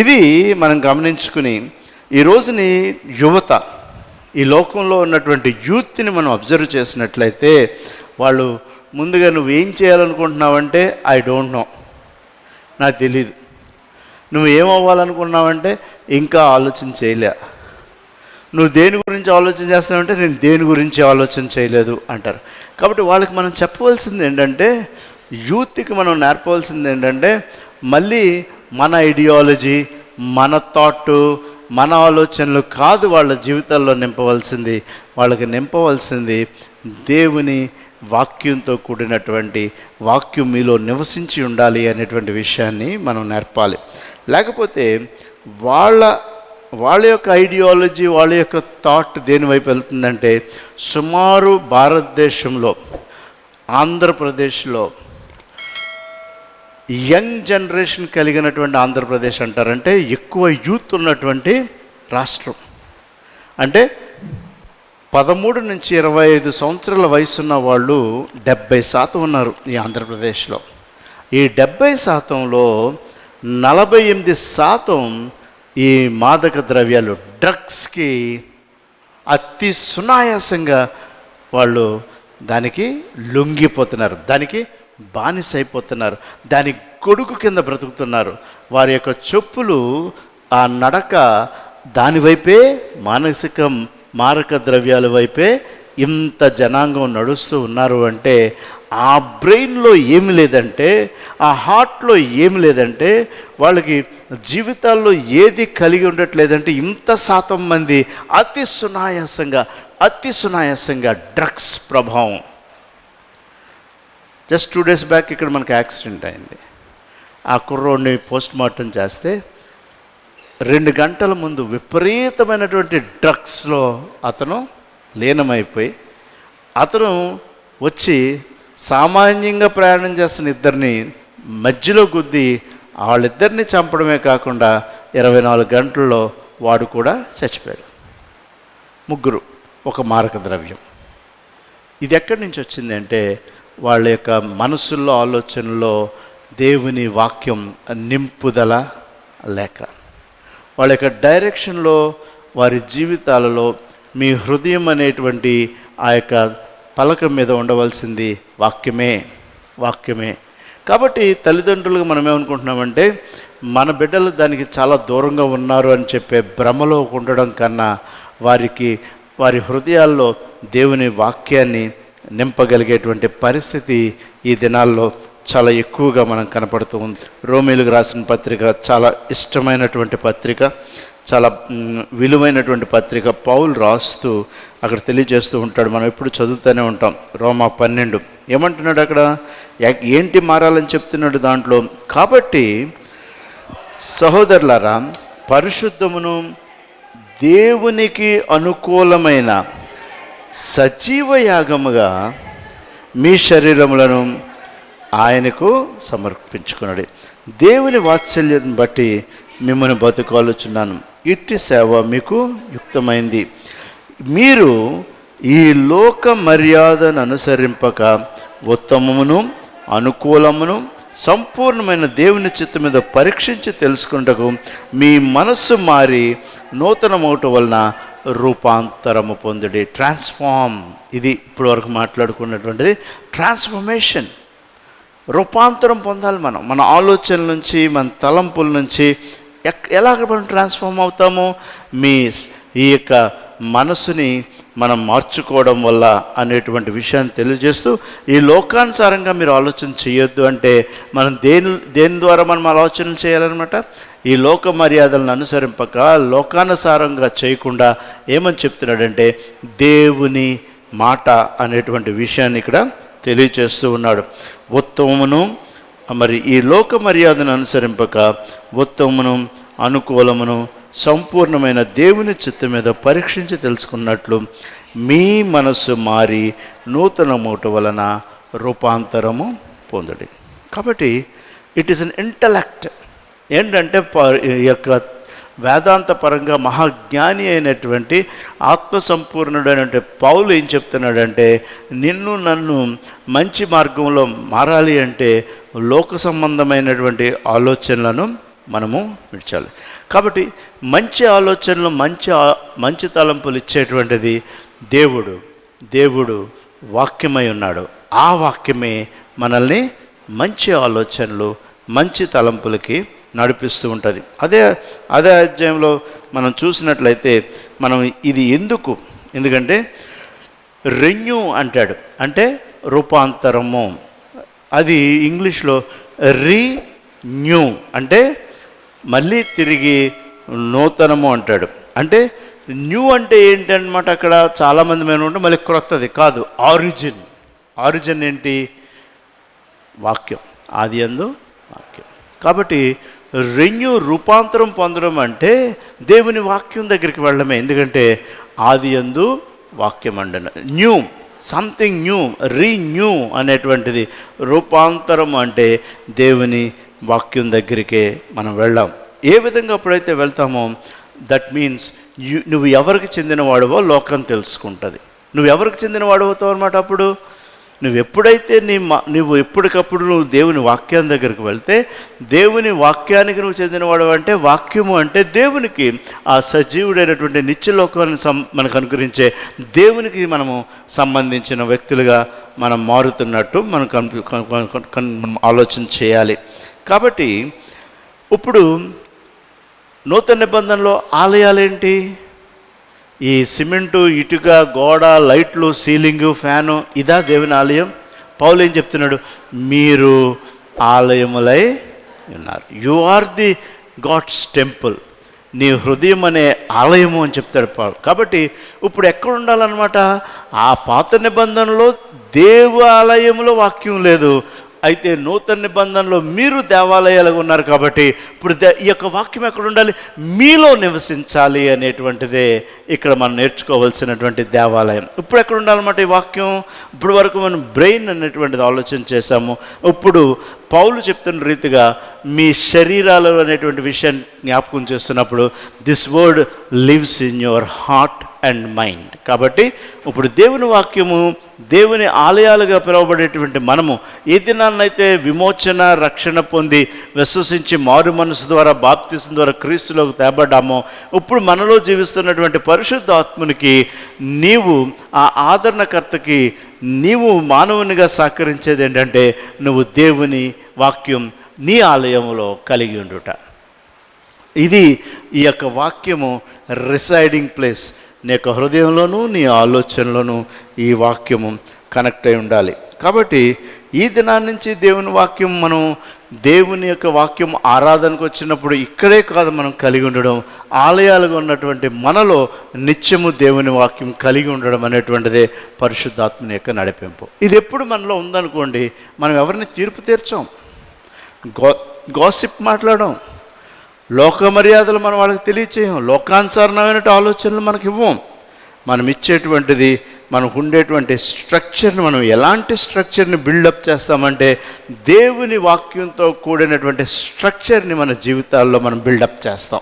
ఇది మనం గమనించుకుని ఈ రోజుని యువత ఈ లోకంలో ఉన్నటువంటి యూత్ని మనం అబ్జర్వ్ చేసినట్లయితే వాళ్ళు ముందుగా నువ్వు ఏం చేయాలనుకుంటున్నావంటే ఐ డోంట్ నో నాకు తెలీదు. నువ్వు ఏమవ్వాలనుకున్నావంటే ఇంకా ఆలోచన చేయలే. నువ్వు దేని గురించి ఆలోచన చేస్తావంటే నేను దేని గురించి ఆలోచన చేయలేదు అంటారు. కాబట్టి వాళ్ళకి మనం చెప్పవలసింది ఏంటంటే యూత్కి మనం నేర్పవలసింది ఏంటంటే మళ్ళీ మన ఐడియాలజీ మన థాట్ మన ఆలోచనలు కాదు వాళ్ళ జీవితాల్లో నింపవలసింది. వాళ్ళకి నింపవలసింది దేవుని వాక్యంతో కూడినటువంటి వాక్యం మీలో నివసించి ఉండాలి అనేటువంటి విషయాన్ని మనం నేర్పాలి. లేకపోతే వాళ్ళ వాళ్ళ యొక్క ఐడియాలజీ వాళ్ళ యొక్క థాట్ దేని వైపు వెళ్తుందంటే సుమారు భారతదేశంలో ఆంధ్రప్రదేశ్లో యంగ్ జనరేషన్ కలిగినటువంటి ఆంధ్రప్రదేశ్ అంటారంటే ఎక్కువ యూత్ ఉన్నటువంటి రాష్ట్రం. అంటే పదమూడు నుంచి ఇరవై ఐదు సంవత్సరాల వయసున్న వాళ్ళు డెబ్బై శాతం ఉన్నారు ఈ ఆంధ్రప్రదేశ్లో. ఈ డెబ్బై శాతంలో నలభై ఎనిమిది శాతం ఈ మాదక ద్రవ్యాలు డ్రగ్స్కి అతి సునాయాసంగా వాళ్ళు దానికి లొంగిపోతున్నారు. దానికి బానిస అయిపోతున్నారు దాని గొడుగు కింద బ్రతుకుతున్నారు. వారి యొక్క చెప్పులు ఆ నడక దానివైపే మానసిక మారక ద్రవ్యాల వైపే ఇంత జనాంగం నడుస్తూ ఉన్నారు అంటే ఆ బ్రెయిన్లో ఏమి లేదంటే ఆ హార్ట్లో ఏమి లేదంటే వాళ్ళకి జీవితాల్లో ఏది కలిగి ఉండట్లేదంటే ఇంత శాతం మంది అతి సునాయాసంగా అతి సునాయాసంగా డ్రగ్స్ ప్రభావం. జస్ట్ టూ డేస్ బ్యాక్ ఇక్కడ మనకు యాక్సిడెంట్ అయింది. ఆ కుర్రోడిని పోస్ట్ మార్టం చేస్తే రెండు గంటల ముందు విపరీతమైనటువంటి డ్రగ్స్లో అతను లీనమైపోయి అతను వచ్చి సామాన్యంగా ప్రయాణం చేస్తున్న ఇద్దరిని మధ్యలో గుద్ది వాళ్ళిద్దరిని చంపడమే కాకుండా ఇరవై నాలుగు గంటల్లో వాడు కూడా చచ్చిపోయాడు. ముగ్గురు ఒక మారక ద్రవ్యం. ఇది ఎక్కడి నుంచి వచ్చిందంటే వాళ్ళ యొక్క మనసుల్లో ఆలోచనలో దేవుని వాక్యం నింపుదల లేక. వాళ్ళ యొక్క డైరెక్షన్లో వారి జీవితాలలో మీ హృదయం అనేటువంటి ఆ యొక్క పలక మీద ఉండవలసింది వాక్యమే వాక్యమే. కాబట్టి తల్లిదండ్రులుగా మనం ఏమనుకుంటున్నామంటే మన బిడ్డలు దానికి చాలా దూరంగా ఉన్నారు అని చెప్పే భ్రమలో ఉండడం కన్నా వారికి వారి హృదయాల్లో దేవుని వాక్యాన్ని నింపగలిగేటువంటి పరిస్థితి ఈ దినాల్లో చాలా ఎక్కువగా మనం కనపడుతూ ఉంది. రోమిలకు రాసిన పత్రిక చాలా ఇష్టమైనటువంటి పత్రిక చాలా విలువైనటువంటి పత్రిక పౌలు రాస్తూ అక్కడ తెలియజేస్తూ ఉంటాడు. మనం ఎప్పుడు చదువుతూనే ఉంటాం. రోమా పన్నెండు. ఏమంటున్నాడు అక్కడ? ఏంటి మారాలని చెప్తున్నాడు దాంట్లో? కాబట్టి సహోదరులారా పరిశుద్ధమును దేవునికి అనుకూలమైన సజీవ యాగముగా మీ శరీరములను ఆయనకు సమర్పించుకున్నాడు దేవుని వాత్సల్యం బట్టి మిమ్మల్ని బతుకాలుచున్నాను ఇట్టి సేవ మీకు యుక్తమైంది. మీరు ఈ లోక మర్యాదను అనుసరింపక ఉత్తమమును అనుకూలమును సంపూర్ణమైన దేవుని చిత్తం మీద పరీక్షించి తెలుసుకుంటకు మీ మనస్సు మారి నూతనమవటం వలన రూపాంతరము పొందుడి. ట్రాన్స్ఫార్మ్ ఇది ఇప్పటి వరకు మాట్లాడుకున్నటువంటిది. ట్రాన్స్ఫర్మేషన్ రూపాంతరం పొందాలి మనం. మన ఆలోచనల నుంచి మన తలంపుల నుంచి ఎక్ ఎలాగ మనం ట్రాన్స్ఫార్మ్ అవుతాము? మీ ఈ యొక్క మనసుని మనం మార్చుకోవడం వల్ల అనేటువంటి విషయాన్ని తెలియజేస్తూ ఈ లోకానుసారంగా మీరు ఆలోచన చేయొద్దు అంటే మనం దేని దేని ద్వారా మనం ఆలోచనలు చేయాలన్నమాట? ఈ లోక మర్యాదలను అనుసరింపక లోకానుసారంగా చేయకుండా ఏమని చెప్తున్నాడంటే దేవుని మాట అనేటువంటి విషయాన్ని ఇక్కడ తెలియచేస్తూ ఉన్నాడు. ఉత్తమమును మరి ఈ లోక మర్యాదను అనుసరింపక ఉత్తమమును అనుకూలమును సంపూర్ణమైన దేవుని చిత్తం మీద పరీక్షించి తెలుసుకున్నట్లు మీ మనస్సు మారి నూతన మూట వలన రూపాంతరము పొందడి. కాబట్టి ఇట్ ఈస్ అన్ ఇంటలెక్ట్ ఏంటంటే ప- ఈ యొక్క వేదాంత పరంగా మహాజ్ఞాని అయినటువంటి ఆత్మసంపూర్ణుడైనటువంటి పౌలు ఏం చెప్తున్నాడంటే నిన్ను నన్ను మంచి మార్గంలో మారాలి అంటే లోక సంబంధమైనటువంటి ఆలోచనలను మనము విడిచాలి. కాబట్టి మంచి ఆలోచనలు మంచి మంచి తలంపులు ఇచ్చేటువంటిది దేవుడు. దేవుడు వాక్యమై ఉన్నాడు. ఆ వాక్యమే మనల్ని మంచి ఆలోచనలు మంచి తలంపులకి నడిపిస్తూ ఉంటుంది. అదే అదే అధ్యాయంలో మనం చూసినట్లయితే మనం ఇది ఎందుకు? ఎందుకంటే రెన్యూ అంటాడు. అంటే రూపాంతరము. అది ఇంగ్లీష్లో రీన్యూ అంటే మళ్ళీ తిరిగి నూతనము అంటాడు. అంటే న్యూ అంటే ఏంటన్నమాట అక్కడ చాలామంది మేము ఉంటే మళ్ళీ క్రొత్తది కాదు. ఆరిజిన్ ఆరిజిన్ ఏంటి? వాక్యం. ఆది అందు వాక్యం. కాబట్టి రెన్యూ రూపాంతరం పొందడం అంటే దేవుని వాక్యం దగ్గరికి వెళ్ళడమే. ఎందుకంటే ఆది అందు వాక్యం అండన న్యూ సంథింగ్ న్యూ రీన్యూ అనేటువంటిది రూపాంతరం అంటే దేవుని వాక్యం దగ్గరికే మనం వెళ్ళాం. ఏ విధంగా అప్పుడైతే వెళ్తామో దట్ మీన్స్ నువ్వు ఎవరికి చెందినవాడవో లోకం తెలుసుకుంటుంది. నువ్వు ఎవరికి చెందినవాడవుతావు అనమాట అప్పుడు? నువ్వు ఎప్పుడైతే నీ మా నువ్వు ఎప్పటికప్పుడు నువ్వు దేవుని వాక్యం దగ్గరికి వెళ్తే దేవుని వాక్యానికి నువ్వు చెందినవాడు అంటే వాక్యము అంటే దేవునికి ఆ సజీవుడైనటువంటి నిత్యలోకాన్ని సం మనకు అనుకరించే దేవునికి మనము సంబంధించిన వ్యక్తులుగా మనం మారుతున్నట్టు మనం మనం ఆలోచన చేయాలి. కాబట్టి ఇప్పుడు నూతన నిబంధనలో ఆలయాలేంటి? ఈ సిమెంటు ఇటుక గోడ లైట్లు సీలింగు ఫ్యాను ఇదా దేవుని ఆలయం. పౌలు ఏం చెప్తున్నాడు? మీరు ఆలయములై ఉన్నారు. You are the God's temple నీ హృదయం అనే ఆలయము అని చెప్తాడు పౌలు. కాబట్టి ఇప్పుడు ఎక్కడ ఉండాలన్నమాట? ఆ పాత నిబంధనలో దేవు ఆలయంలో వాక్యం లేదు. అయితే నూతన నిబంధనలో మీరు దేవాలయాలుగా ఉన్నారు కాబట్టి ఇప్పుడు దే- ఈ యొక్క వాక్యం ఎక్కడ ఉండాలి? మీలో నివసించాలి అనేటువంటిదే ఇక్కడ మనం నేర్చుకోవాల్సినటువంటి దేవాలయం. ఇప్పుడు ఎక్కడ ఉండాలన్నమాట ఈ వాక్యం? ఇప్పుడు వరకు మనం బ్రెయిన్ అనేటువంటిది ఆలోచన చేశాము. ఇప్పుడు పౌలు చెప్తున్న రీతిగా మీ శరీరాలు అనేటువంటి విషయాన్ని జ్ఞాపకం చేస్తున్నప్పుడు this word lives in your heart and mind. కాబట్టి ఇప్పుడు దేవుని వాక్యము దేవుని ఆలయాలుగా పిలువబడేటువంటి మనము ఏ దినాన్నైతే విమోచన రక్షణ పొంది విశ్వసించి మారు మనసు ద్వారా బాప్తిసం ద్వారా క్రీస్తులోకి తేబడ్డామో ఇప్పుడు మనలో జీవిస్తున్నటువంటి పరిశుద్ధ ఆత్మునికి నీవు ఆ ఆదరణకర్తకి నీవు మానవునిగా సహకరించేది ఏంటంటే నువ్వు దేవుని వాక్యం నీ ఆలయంలో కలిగి ఉండుట. ఇది ఈ యొక్క వాక్యము రిసైడింగ్ ప్లేస్ నీ యొక్క హృదయంలోనూ నీ ఆలోచనలోనూ ఈ వాక్యము కనెక్ట్ అయి ఉండాలి. కాబట్టి ఈ దినాన్ని నుంచి దేవుని వాక్యం మనం దేవుని యొక్క వాక్యం ఆరాధనకు వచ్చినప్పుడు ఇక్కడే కాదు మనం కలిగి ఉండడం ఆలయాలుగా ఉన్నటువంటి మనలో నిత్యము దేవుని వాక్యం కలిగి ఉండడం అనేటువంటిదే పరిశుద్ధాత్మని యొక్క నడిపింపు. ఇది ఎప్పుడు మనలో ఉందనుకోండి మనం ఎవరిని తీర్పు తీర్చాం? గో గాసిప్ మాట్లాడడం. లోక మర్యాదలు మనం వాళ్ళకి తెలియచేయం. లోకానుసరణమైన ఆలోచనలు మనకి ఇవ్వం. మనం ఇచ్చేటువంటిది మనకు ఉండేటువంటి స్ట్రక్చర్ని మనం ఎలాంటి స్ట్రక్చర్ని బిల్డప్ చేస్తామంటే దేవుని వాక్యంతో కూడినటువంటి స్ట్రక్చర్ని మన జీవితాల్లో మనం బిల్డప్ చేస్తాం.